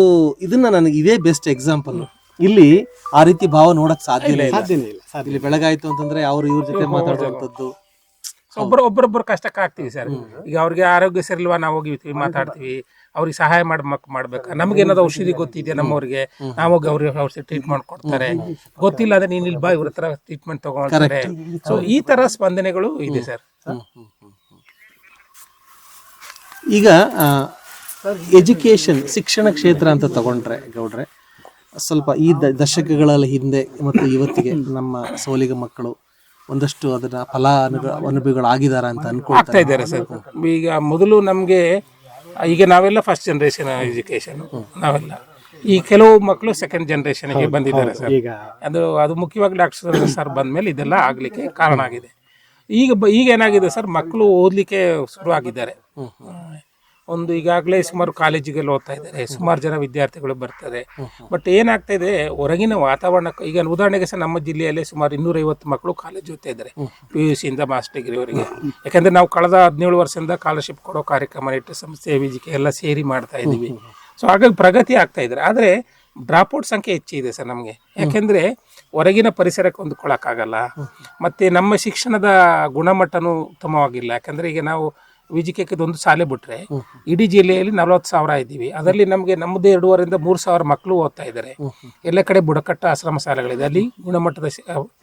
ಇದನ್ನ ನನಗೆ ಇದೇ ಬೆಸ್ಟ್ ಎಕ್ಸಾಂಪಲ್ ಇಲ್ಲಿ ಆ ರೀತಿ ಭಾವ ನೋಡಕ್ ಸಾಧ್ಯ ಇಲ್ಲ ಇಲ್ಲ. ಬೆಳಗಾಯ್ತು ಅಂತಂದ್ರೆ ಅವ್ರು ಇವ್ರ ಜೊತೆ ಮಾತಾಡುವಂಥದ್ದು. ಸೊ ಒಬ್ಬರು ಒಬ್ಬರೊಬ್ಬರು ಕಷ್ಟಕ್ಕೆ ಆಗ್ತೀವಿ ಸರ್. ಈಗ ಅವ್ರಿಗೆ ಆರೋಗ್ಯ ಸರಿಲ್ವಾ ನಾವು ಹೋಗಿರ್ತೀವಿ ಮಾತಾಡ್ತೀವಿ. ಅವ್ರಿಗೆ ಸಹಾಯ ಮಾಡ್ ಮಕ್ ಮಾಡ್ಬೇಕು. ನಮ್ಗೆ ಏನಾದ್ರು ಔಷಧಿ ಗೊತ್ತಿದೆ ನಮ್ಮವ್ರಿಗೆ ನಾವು ಅವ್ರಿಗೆ ಔಷಧಿ ಟ್ರೀಟ್ಮೆಂಟ್ ಕೊಡ್ತಾರೆ ಗೊತ್ತಿಲ್ಲ ಅಂದ್ರೆ ನೀನ್ ಇಲ್ಲಿ ಬಾ ಇವ್ರ ಹತ್ರ ಟ್ರೀಟ್ಮೆಂಟ್ ತಗೊಳ್ತಾರೆ. ಸೊ ಈ ತರ ಸ್ಪಂದನೆಗಳು ಇದೆ ಸರ್. ಈಗ ಎಜುಕೇಶನ್ ಶಿಕ್ಷಣ ಕ್ಷೇತ್ರ ಅಂತ ತಗೊಂಡ್ರೆ ಗೌಡ್ರೆ ಸ್ವಲ್ಪ ಈ ದ- ದಶಕಗಳ ಹಿಂದೆ ಮತ್ತು ಇವತ್ತಿಗೆ ನಮ್ಮ ಸೋಲಿಗ ಮಕ್ಕಳು ಒಂದಷ್ಟು ಅದನ್ನ ಫಲ ಅನುಭವಿಗಳಾಗಿದಾರ ಅಂತ ಅನ್ಕೊಳ್ತಾ ಇದ್ದಾರೆ ಸರ್. ಈಗ ಮೊದಲು ನಮಗೆ ಈಗ ನಾವೆಲ್ಲ ಫಸ್ಟ್ ಜನರೇಷನ್ ಎಜುಕೇಶನ್ ನಾವೆಲ್ಲ. ಈ ಕೆಲವು ಮಕ್ಕಳು ಸೆಕೆಂಡ್ ಜನರೇಷನ್ಗೆ ಬಂದಿದ್ದಾರೆ ಸರ್. ಈಗ. ಅದು ಅದು ಮುಖ್ಯವಾಗಿ ಡಾಕ್ಟರ್ ಸರ್ ಬಂದ್ಮೇಲೆ ಇದೆಲ್ಲ ಆಗಲಿಕ್ಕೆ ಕಾರಣ ಆಗಿದೆ. ಈಗ ಈಗ ಏನಾಗಿದೆ ಸರ್ ಮಕ್ಕಳು ಓದಲಿಕ್ಕೆ ಶುರು ಆಗಿದ್ದಾರೆ ಒಂದು ಈಗಾಗಲೇ ಸುಮಾರು ಕಾಲೇಜಿಗೆಲ್ಲ ಓದ್ತಾ ಇದ್ದಾರೆ. ಸುಮಾರು ಜನ ವಿದ್ಯಾರ್ಥಿಗಳು ಬರ್ತದೆ. ಬಟ್ ಏನಾಗ್ತಾ ಇದೆ ಹೊರಗಿನ ವಾತಾವರಣ ಈಗ ಉದಾಹರಣೆಗೆ ಸಹ ನಮ್ಮ ಜಿಲ್ಲೆಯಲ್ಲೇ ಸುಮಾರು ಇನ್ನೂರೈವತ್ತು ಮಕ್ಕಳು ಕಾಲೇಜ್ ಓದ್ತಾ ಇದ್ದಾರೆ. ಪಿ ಯು ಸಿಯಿಂದ ಮಾಸ್ಟರ್ ಡಿಗ್ರಿವರೆಗೆ ಯಾಕಂದ್ರೆ ನಾವು ಕಳೆದ ಹದಿನೇಳು ವರ್ಷದಿಂದ ಸ್ಕಾಲರ್ಶಿಪ್ ಕೊಡೋ ಕಾರ್ಯಕ್ರಮ ಇಟ್ಟು ಸಂಸ್ಥೆ ವಿಜಿಕೆ ಎಲ್ಲ ಸೇರಿ ಮಾಡ್ತಾ ಇದ್ದೀವಿ. ಸೊ ಹಾಗಾಗಿ ಪ್ರಗತಿ ಆಗ್ತಾ ಇದ್ದಾರೆ. ಆದರೆ ಡ್ರಾಪ್ಔಟ್ ಸಂಖ್ಯೆ ಹೆಚ್ಚಿದೆ ಸರ್ ನಮಗೆ. ಯಾಕೆಂದ್ರೆ ಹೊರಗಿನ ಪರಿಸರಕ್ಕೆ ಹೊಂದ್ಕೊಳ್ಳೋಕ್ಕಾಗಲ್ಲ ಮತ್ತೆ ನಮ್ಮ ಶಿಕ್ಷಣದ ಗುಣಮಟ್ಟನೂ ಉತ್ತಮವಾಗಿಲ್ಲ. ಯಾಕಂದ್ರೆ ಈಗ ನಾವು ವಿಜಿಕೆಗೆ ಒಂದು ಶಾಲೆ ಬಿಟ್ರೆ ಇಡೀ ಜಿಲ್ಲೆಯಲ್ಲಿ ನಲವತ್ತು ಸಾವಿರ ಇದ್ದೀವಿ. ಅದರಲ್ಲಿ ನಮಗೆ ನಮ್ಮದೇ ಎರಡೂವರೆಯಿಂದ ಮೂರು ಸಾವಿರ ಮಕ್ಕಳು ಓದ್ತಾ ಇದ್ದಾರೆ. ಎಲ್ಲ ಕಡೆ ಬುಡಕಟ್ಟು ಆಶ್ರಮ ಶಾಲೆಗಳಿದೆ. ಅಲ್ಲಿ ಗುಣಮಟ್ಟದ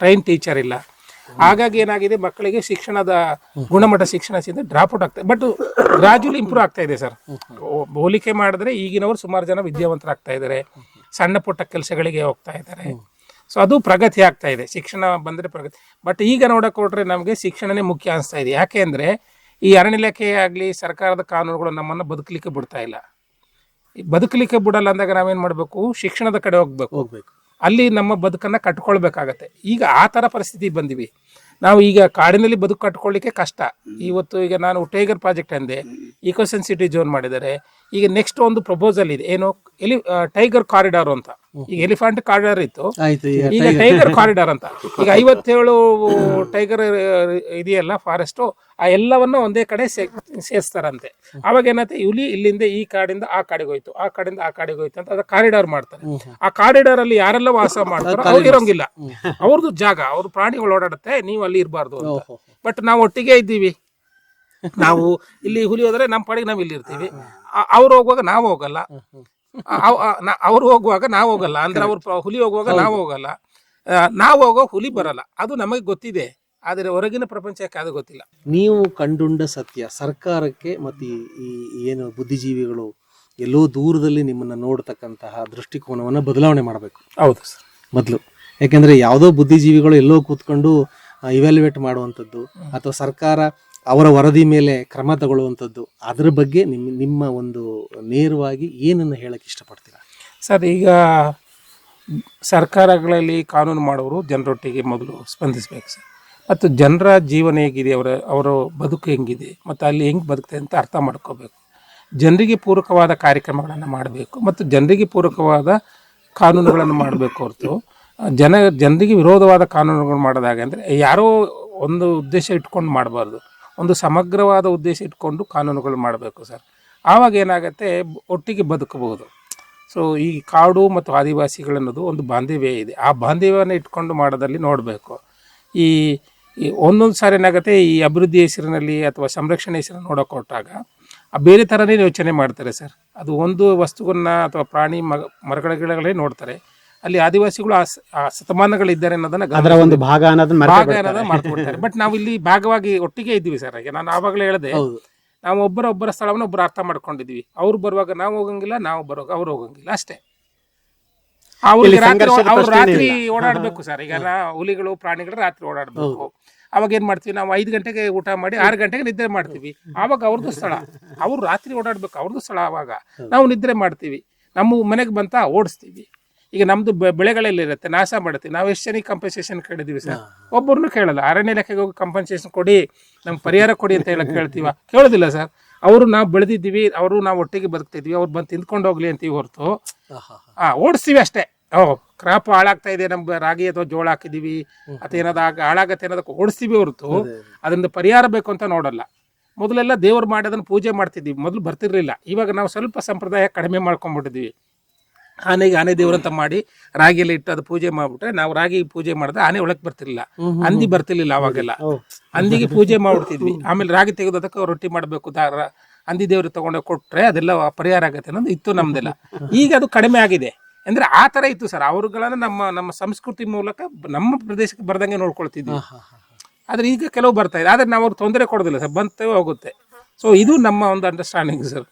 ಟ್ರೈನ್ ಟೀಚರ್ ಇಲ್ಲ. ಹಾಗಾಗಿ ಏನಾಗಿದೆ ಮಕ್ಕಳಿಗೆ ಶಿಕ್ಷಣದ ಗುಣಮಟ್ಟ ಶಿಕ್ಷಣ ಡ್ರಾಪ್ ಔಟ್ ಆಗ್ತದೆ ಬಟ್ ಗ್ರಾಜುಲಿ ಇಂಪ್ರೂವ್ ಆಗ್ತಾ ಇದೆ ಸರ್. ಹೋಲಿಕೆ ಮಾಡಿದ್ರೆ ಈಗಿನವರು ಸುಮಾರು ಜನ ವಿದ್ಯಾವಂತರಾಗ್ತಾ ಇದ್ದಾರೆ. ಸಣ್ಣ ಪುಟ್ಟ ಕೆಲಸಗಳಿಗೆ ಹೋಗ್ತಾ ಇದ್ದಾರೆ. ಸೊ ಅದು ಪ್ರಗತಿ ಆಗ್ತಾ ಇದೆ. ಶಿಕ್ಷಣ ಬಂದರೆ ಪ್ರಗತಿ ಬಟ್ ಈಗ ನೋಡಕ್ಕೆ ಹೊರಟ್ರೆ ನಮಗೆ ಶಿಕ್ಷಣನೇ ಮುಖ್ಯ ಅನಿಸ್ತಾ ಇದೆ. ಯಾಕೆ ಅಂದ್ರೆ ಈ ಅರಣ್ಯ ಇಲಾಖೆ ಆಗಲಿ ಸರ್ಕಾರದ ಕಾನೂನುಗಳು ನಮ್ಮನ್ನು ಬದುಕಲಿಕ್ಕೆ ಬಿಡ್ತಾ ಇಲ್ಲ. ಈ ಬದುಕಲಿಕ್ಕೆ ಬಿಡಲ್ಲ ಅಂದಾಗ ನಾವೇನು ಮಾಡಬೇಕು? ಶಿಕ್ಷಣದ ಕಡೆ ಹೋಗ್ಬೇಕು. ಹೋಗ್ಬೇಕು. ಅಲ್ಲಿ ನಮ್ಮ ಬದುಕನ್ನು ಕಟ್ಕೊಳ್ಬೇಕಾಗತ್ತೆ. ಈಗ ಆ ಥರ ಪರಿಸ್ಥಿತಿ ಬಂದಿವಿ. ನಾವು ಈಗ ಕಾಡಿನಲ್ಲಿ ಬದುಕು ಕಟ್ಕೊಳ್ಳಿಕ್ಕೆ ಕಷ್ಟ. ಇವತ್ತು ಈಗ ನಾನು ಟೈಗರ್ ಪ್ರಾಜೆಕ್ಟ್ ಅಂದೆ. ಈಕೋಸೆನ್ ಸಿಟಿ ಜೋನ್ ಮಾಡಿದ್ದಾರೆ. ಈಗ ನೆಕ್ಸ್ಟ್ ಒಂದು ಪ್ರಪೋಸಲ್ ಇದೆ. ಏನು? ಎಲಿ ಟೈಗರ್ ಕಾರಿಡಾರ್ ಅಂತ. ಈಗ ಎಲಿಫೆಂಟ್ ಕಾರಿಡಾರ್ ಇತ್ತು. ಈಗ ಟೈಗರ್ ಕಾರಿಡಾರ್ ಅಂತ. ಈಗ ಐವತ್ತೇಳು ಟೈಗರ್ ಇದೆಯಲ್ಲ ಫಾರೆಸ್ಟ್ ಆ ಎಲ್ಲವನ್ನ ಒಂದೇ ಕಡೆ ಸೇರಿಸ್ತಾರಂತೆ. ಅವಾಗ ಏನತ್ತೆ ಇಲಿ ಇಲ್ಲಿಂದ ಈ ಕಾಡಿಂದ ಆ ಕಾಡಿಗೆ ಹೋಯ್ತು ಆ ಕಾಡಿಂದ ಆ ಕಾಡಿಗೆ ಹೋಯ್ತು ಅಂತ ಅದ ಕಾರಿಡಾರ್ ಮಾಡ್ತಾರೆ. ಆ ಕಾರಿಡಾರ್ ಅಲ್ಲಿ ಯಾರೆಲ್ಲ ವಾಸ ಮಾಡ್ತಾರೋ ಅವ್ರು ಇರೋಂಗಿಲ್ಲ. ಅವ್ರದ್ದು ಜಾಗ ಅವ್ರ ಪ್ರಾಣಿಗಳು ಓಡಾಡುತ್ತೆ ನೀವು ಅಲ್ಲಿ ಇರಬಾರ್ದು ಅಂತ. ಬಟ್ ನಾವು ಒಟ್ಟಿಗೆ ಇದ್ದೀವಿ. ನಾವು ಇಲ್ಲಿ ಹುಲಿ ಹೋದ್ರೆ ನಮ್ಮ ಪಾಡಿಗೆ ನಾವು ಇಲ್ಲಿ ಇರ್ತೀವಿ ಅವ್ರು ಹೋಗುವಾಗ ನಾವು ಹೋಗಲ್ಲ. ಅವ್ರು ಹೋಗುವಾಗ ನಾವು ಹೋಗಲ್ಲ. ಅಂದ್ರೆ ಅವ್ರು ಹುಲಿ ಹೋಗುವಾಗ ನಾವು ಹೋಗಲ್ಲ. ನಾವು ಹೋಗೋ ಹುಲಿ ಬರಲ್ಲ. ಅದು ನಮಗೆ ಗೊತ್ತಿದೆ. ಆದರೆ ಹೊರಗಿನ ಪ್ರಪಂಚಕ್ಕೆ ಅದು ಗೊತ್ತಿಲ್ಲ. ನೀವು ಕಂಡುಂಡ ಸತ್ಯ ಸರ್ಕಾರಕ್ಕೆ ಮತ್ತು ಈ ಈ ಏನು ಬುದ್ಧಿಜೀವಿಗಳು ಎಲ್ಲೋ ದೂರದಲ್ಲಿ ನಿಮ್ಮನ್ನ ನೋಡ್ತಕ್ಕಂತಹ ದೃಷ್ಟಿಕೋನವನ್ನು ಬದಲಾವಣೆ ಮಾಡಬೇಕು. ಹೌದು ಸರ್. ಮೊದಲು. ಯಾಕೆಂದರೆ ಯಾವುದೋ ಬುದ್ಧಿಜೀವಿಗಳು ಎಲ್ಲೋ ಕೂತ್ಕೊಂಡು ಇವ್ಯಾಲ್ಯುವೇಟ್ ಮಾಡುವಂಥದ್ದು ಅಥವಾ ಸರ್ಕಾರ ಅವರ ವರದಿ ಮೇಲೆ ಕ್ರಮ ತಗೊಳ್ಳುವಂಥದ್ದು, ಅದರ ಬಗ್ಗೆ ನಿಮ್ಮ ನಿಮ್ಮ ಒಂದು ನೇರವಾಗಿ ಏನನ್ನು ಹೇಳಕ್ಕೆ ಇಷ್ಟಪಡ್ತೀರಾ? ಸರ್, ಈಗ ಸರ್ಕಾರಗಳಲ್ಲಿ ಕಾನೂನು ಮಾಡೋರು ಜನರೊಟ್ಟಿಗೆ ಮೊದಲು ಸ್ಪಂದಿಸಬೇಕು ಸರ್. ಮತ್ತು ಜನರ ಜೀವನ ಹೇಗಿದೆ, ಅವರ ಅವರ ಬದುಕು ಹೆಂಗಿದೆ, ಮತ್ತು ಅಲ್ಲಿ ಹೆಂಗೆ ಬದುಕ್ತದೆ ಅಂತ ಅರ್ಥ ಮಾಡ್ಕೋಬೇಕು. ಜನರಿಗೆ ಪೂರಕವಾದ ಕಾರ್ಯಕ್ರಮಗಳನ್ನು ಮಾಡಬೇಕು, ಮತ್ತು ಜನರಿಗೆ ಪೂರಕವಾದ ಕಾನೂನುಗಳನ್ನು ಮಾಡಬೇಕು ಹೊರತು, ಜನ, ಜನರಿಗೆ ವಿರೋಧವಾದ ಕಾನೂನುಗಳು ಮಾಡೋದಾಗ ಅಂದರೆ ಯಾರೋ ಒಂದು ಉದ್ದೇಶ ಇಟ್ಕೊಂಡು ಮಾಡಬಾರ್ದು. ಒಂದು ಸಮಗ್ರವಾದ ಉದ್ದೇಶ ಇಟ್ಕೊಂಡು ಕಾನೂನುಗಳು ಮಾಡಬೇಕು ಸರ್. ಆವಾಗ ಏನಾಗುತ್ತೆ, ಒಟ್ಟಿಗೆ ಬದುಕಬಹುದು. ಸೊ ಈ ಕಾಡು ಮತ್ತು ಆದಿವಾಸಿಗಳನ್ನೋದು ಒಂದು ಬಾಂಧವ್ಯ ಇದೆ. ಆ ಬಾಂಧವ್ಯವನ್ನು ಇಟ್ಕೊಂಡು ಮಾಡೋದಲ್ಲಿ ನೋಡಬೇಕು. ಈ ಒಂದೊಂದು ಸಾರಿ ಏನಾಗುತ್ತೆ, ಈ ಅಭಿವೃದ್ಧಿ ಹೆಸರಿನಲ್ಲಿ ಅಥವಾ ಸಂರಕ್ಷಣೆ ಹೆಸರನ್ನು ನೋಡೋಕೆ ಕೊಟ್ಟಾಗ ಆ ಬೇರೆ ಥರನೇ ಯೋಚನೆ ಮಾಡ್ತಾರೆ ಸರ್. ಅದು ಒಂದು ವಸ್ತುವನ್ನು ಅಥವಾ ಪ್ರಾಣಿ ಮರಗಳ ಗಿಡಗಳೇ ನೋಡ್ತಾರೆ. ಅಲ್ಲಿ ಆದಿವಾಸಿಗಳು ಆ ಸ- ಆ ಶತಮಾನಗಳಿದ್ದಾರೆ ಅನ್ನೋದನ್ನ ಅದರ. ಒಂದು ಭಾಗ ಅನ್ನೋದನ್ನ ಮರೆತೇ ಬಿಡ್ತಾರೆ. ಬಟ್ ನಾವು ಇಲ್ಲಿ ಭಾಗವಾಗಿ ಒಟ್ಟಿಗೆ ಇದ್ದೀವಿ ಸರ್. ಈಗ ನಾನು ಆವಾಗಲೇ ಹೇಳಿದೆ ಹೌದು. ನಾವು ಒಬ್ಬರ ಒಬ್ಬರ ಸ್ಥಳವನ್ನು ಒಬ್ಬರು ಅರ್ಥ ಮಾಡ್ಕೊಂಡಿದ್ವಿ ಅವ್ರು ಬರುವಾಗ ನಾವು ಹೋಗಂಗಿಲ್ಲ ನಾವು ಬರುವಾಗ ಅವ್ರು ಹೋಗಂಗಿಲ್ಲ. ಅಷ್ಟೇ. ಅವ್ರಿಗೆ ರಾತ್ರಿ ಸಂಘರ್ಷದ ಅವ್ರು ಪ್ರಶ್ನೆನೇ ರಾತ್ರಿ ಇಲ್ಲ. ಓಡಾಡ್ಬೇಕು ಸರ್. ಈಗ ನಾ- ಹುಲಿಗಳು ಪ್ರಾಣಿಗಳು ರಾತ್ರಿ ಓಡಾಡ್ಬೇಕು. ಅವಾಗ ಏನ್ ಮಾಡ್ತೀವಿ? ನಾವು ಐದು ಗಂಟೆಗೆ ಊಟ ಮಾಡಿ ಆರು ಗಂಟೆಗೆ ನಿದ್ರೆ ಮಾಡ್ತೀವಿ. ಅವಾಗ ಅವ್ರದ್ದು ಸ್ಥಳ. ಅವ್ರು ರಾತ್ರಿ ಓಡಾಡ್ಬೇಕು. ಅವ್ರದ್ದು ಸ್ಥಳ ಅವಾಗ ನಾವು ನಿದ್ರೆ ಮಾಡ್ತೀವಿ. ನಮ್ಮ ಮನೆಗೆ ಬಂತ ಓಡಿಸ್ತೀವಿ. ಈಗ ನಮ್ದು ಬೆಳೆಗಳಲ್ಲಿರುತ್ತೆ ಬೆಳೆಗಳೆಲ್ಲ ಇರುತ್ತೆ ನಾಶ ಮಾಡುತ್ತೆ. ನಾವು ಎಷ್ಟು ಜನಕ್ಕೆ ಕಂಪನ್ಸೇಷನ್ ಕೇಳಿದೀವಿ ಸರ್? ಒಬ್ಬರನ್ನು ಕೇಳಲ್ಲ. ಅರಣ್ಯ ಇಲಾಖೆಗೆ ಹೋಗಿ ಕಂಪನ್ಸೇಷನ್ ಕೊಡಿ ನಮ್ಗೆ ಪರಿಹಾರ ಕೊಡಿ ಅಂತ ಹೇಳಕ್ ಕೇಳ್ತೀವ? ಕೇಳೋದಿಲ್ಲ ಸರ್. ಅವರು ನಾವು ಬೆಳೆದಿದ್ದೀವಿ ಅವರು ನಾವು ಒಟ್ಟಿಗೆ ಬದುಕ್ತಿದ್ವಿ ಅವ್ರು ಬಂದು ತಿಂದ್ಕೊಂಡು ಹೋಗ್ಲಿ ಅಂತೀವಿ ಹೊರತು. ಹಾ ಆ ಓಡಿಸ್ತೀವಿ ಅಷ್ಟೇ. ಓ ಕ್ರಾಪ್ ಹಾಳಾಗ್ತಾ ಇದೆ ನಮ್ಮ ರಾಗಿ ಅಥವಾ ಜೋಳ ಹಾಕಿದೀವಿ ಅಥವಾ ಏನಾದ್ರು ಆಗ ಹಾಳಾಗತ್ತೆ ಅನ್ನೋದಕ್ಕೆ ಓಡಿಸ್ತೀವಿ ಹೊರತು. ಅದರಿಂದ ಪರಿಹಾರ ಬೇಕು ಅಂತ ನೋಡಲ್ಲ. ಮೊದಲೆಲ್ಲ ದೇವ್ರು ಮಾಡಿ ಅದನ್ನು ಪೂಜೆ ಮಾಡ್ತಿದ್ವಿ. ಮೊದಲು ಬರ್ತಿರ್ಲಿಲ್ಲ. ಇವಾಗ ನಾವು ಸ್ವಲ್ಪ ಸಂಪ್ರದಾಯ ಕಡಿಮೆ ಮಾಡ್ಕೊಂಡ್ಬಿಟ್ಟಿದ್ವಿ ಆನೆಗೆ ಆನೆ ದೇವ್ರಂತ ಮಾಡಿ ರಾಗಿಯಲ್ಲಿ ಇಟ್ಟು ಅದು ಪೂಜೆ ಮಾಡ್ಬಿಟ್ರೆ ನಾವು ರಾಗಿ ಪೂಜೆ ಮಾಡಿದ್ರೆ ಆನೆ ಒಳಕ್ ಬರ್ತಿರ್ಲಿಲ್ಲ. ಹಂದಿ ಬರ್ತಿರ್ಲಿಲ್ಲ ಅವಾಗೆಲ್ಲ ಹಂದಿಗೆ ಪೂಜೆ ಮಾಡ್ಬಿಡ್ತಿದ್ವಿ. ಆಮೇಲೆ ರಾಗಿ ತೆಗೆದು ಅದಕ್ಕೆ ರೊಟ್ಟಿ ಮಾಡಬೇಕು ದಾರ ಹಂದಿ ದೇವ್ರಿಗೆ ತಗೊಂಡೋಗಿ ಕೊಟ್ರೆ ಅದೆಲ್ಲ ಪರಿಹಾರ ಆಗತ್ತೆ ಅನ್ನೋದು ಇತ್ತು ನಮ್ದೆಲ್ಲ. ಈಗ ಅದು ಕಡಿಮೆ ಆಗಿದೆ. ಅಂದ್ರೆ ಆ ತರ ಇತ್ತು ಸರ್. ಅವ್ರುಗಳನ್ನ ನಮ್ಮ ನಮ್ಮ ಸಂಸ್ಕೃತಿ ಮೂಲಕ ನಮ್ಮ ಪ್ರದೇಶಕ್ಕೆ ಬರ್ದಂಗೆ ನೋಡ್ಕೊಳ್ತಿದ್ವಿ. ಆದ್ರೆ ಈಗ ಕೆಲವು ಬರ್ತಾ ಇದೆ. ಆದ್ರೆ ನಾವು ಅವ್ರಿಗೆ ತೊಂದರೆ ಕೊಡೋದಿಲ್ಲ ಸರ್. ಬಂತೇ ಹೋಗುತ್ತೆ. ಸೊ ಇದು ನಮ್ಮ ಒಂದು ಅಂಡರ್ಸ್ಟ್ಯಾಂಡಿಂಗ್ ಸರ್.